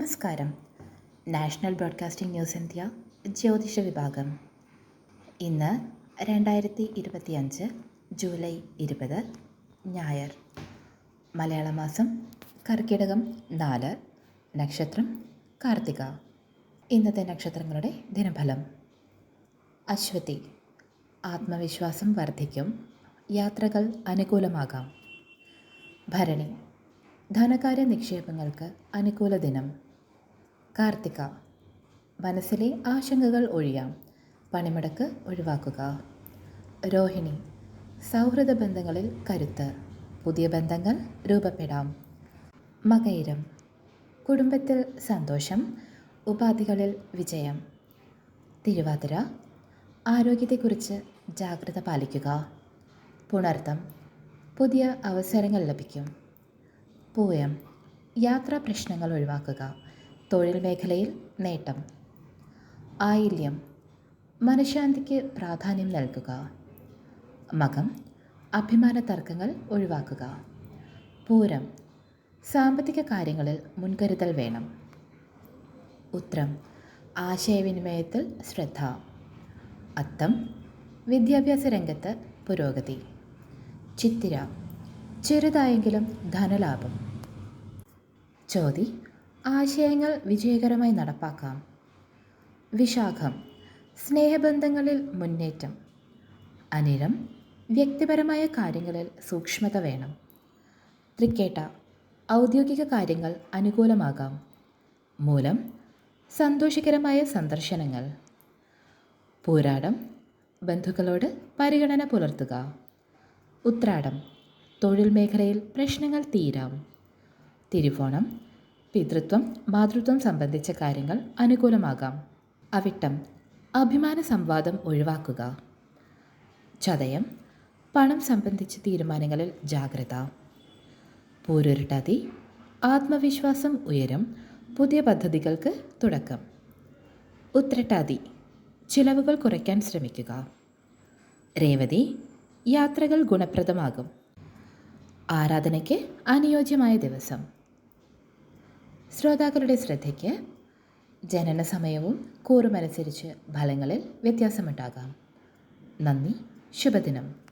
നമസ്കാരം. National broadcasting news India ജ്യോതിഷ വിഭാഗം. ഇന്ന് രണ്ടായിരത്തി ഇരുപത്തിയഞ്ച് ജൂലൈ ഇരുപത് ഞായർ. മലയാള മാസം കർക്കിടകം നാല് നക്ഷത്രം കാർത്തിക. ഇന്നത്തെ നക്ഷത്രങ്ങളുടെ ദിനഫലം. അശ്വതി. ആത്മവിശ്വാസം വർദ്ധിക്കും യാത്രകൾ അനുകൂലമാകാം. ഭരണി. ധനകാര്യ നിക്ഷേപങ്ങൾക്ക് അനുകൂല ദിനം. കാർത്തിക. മനസ്സിലെ ആശങ്കകൾ ഒഴിയാം. പണിമുടക്ക് ഒഴിവാക്കുക. രോഹിണി. സൗഹൃദ ബന്ധങ്ങളിൽ കരുത്ത്. പുതിയ ബന്ധങ്ങൾ രൂപപ്പെടാം. മകയിരം. കുടുംബത്തിൽ സന്തോഷം. ഉപാധികളിൽ വിജയം. തിരുവാതിര. ആരോഗ്യത്തെക്കുറിച്ച് ജാഗ്രത പാലിക്കുക. പുണർത്തം. പുതിയ അവസരങ്ങൾ ലഭിക്കും. പൂയം. യാത്രാ പ്രശ്നങ്ങൾ ഒഴിവാക്കുക. തൊഴിൽ മേഖലയിൽ നേട്ടം. ആയില്യം. മനഃശാന്തിക്ക് പ്രാധാന്യം നൽകുക. മകം. അഭിമാന തർക്കങ്ങൾ ഒഴിവാക്കുക. പൂരം. സാമ്പത്തിക കാര്യങ്ങളിൽ മുൻകരുതൽ വേണം. ഉത്രം. ആശയവിനിമയത്തിൽ ശ്രദ്ധ. അത്തം. വിദ്യാഭ്യാസ രംഗത്ത് പുരോഗതി. ചിത്തിര. ചെറുതായെങ്കിലും ധനലാഭം. ചോതി. ആശയങ്ങൾ വിജയകരമായി നടപ്പാക്കാം. വിശാഖം സ്നേഹബന്ധങ്ങളിൽ മുന്നേറ്റം. അനിരം വ്യക്തിപരമായ കാര്യങ്ങളിൽ സൂക്ഷ്മത വേണം. തൃക്കേട്ട ഔദ്യോഗിക കാര്യങ്ങൾ അനുകൂലമാകാം. മൂലം സന്തോഷകരമായ സന്ദർശനങ്ങൾ. പോരാടം ബന്ധുക്കളോട് പരിഗണന പുലർത്തുക. ഉത്രാടം തൊഴിൽ മേഖലയിൽ പ്രശ്നങ്ങൾ തീരാം. തിരുവോണം പിതൃത്വം മാതൃത്വം സംബന്ധിച്ച കാര്യങ്ങൾ അനുകൂലമാകാം. അവിട്ടം അഭിമാന സംവാദം ഒഴിവാക്കുക. ചതയം പണം സംബന്ധിച്ച തീരുമാനങ്ങളിൽ ജാഗ്രത. പൂരുരുട്ടാതി ആത്മവിശ്വാസം ഉയരും പുതിയ പദ്ധതികൾക്ക് തുടക്കം. ഉത്രട്ടാതി ചിലവുകൾ കുറയ്ക്കാൻ ശ്രമിക്കുക. രേവതി യാത്രകൾ ഗുണപ്രദമാകും. ആരാധനയ്ക്ക് അനുയോജ്യമായ ദിവസം. ശ്രോതാക്കളുടെ ശ്രദ്ധയ്ക്ക് ജനന സമയവും കൂറുമനുസരിച്ച് ഫലങ്ങളിൽ വ്യത്യാസമുണ്ടാകാം. നന്ദി ശുഭദിനം.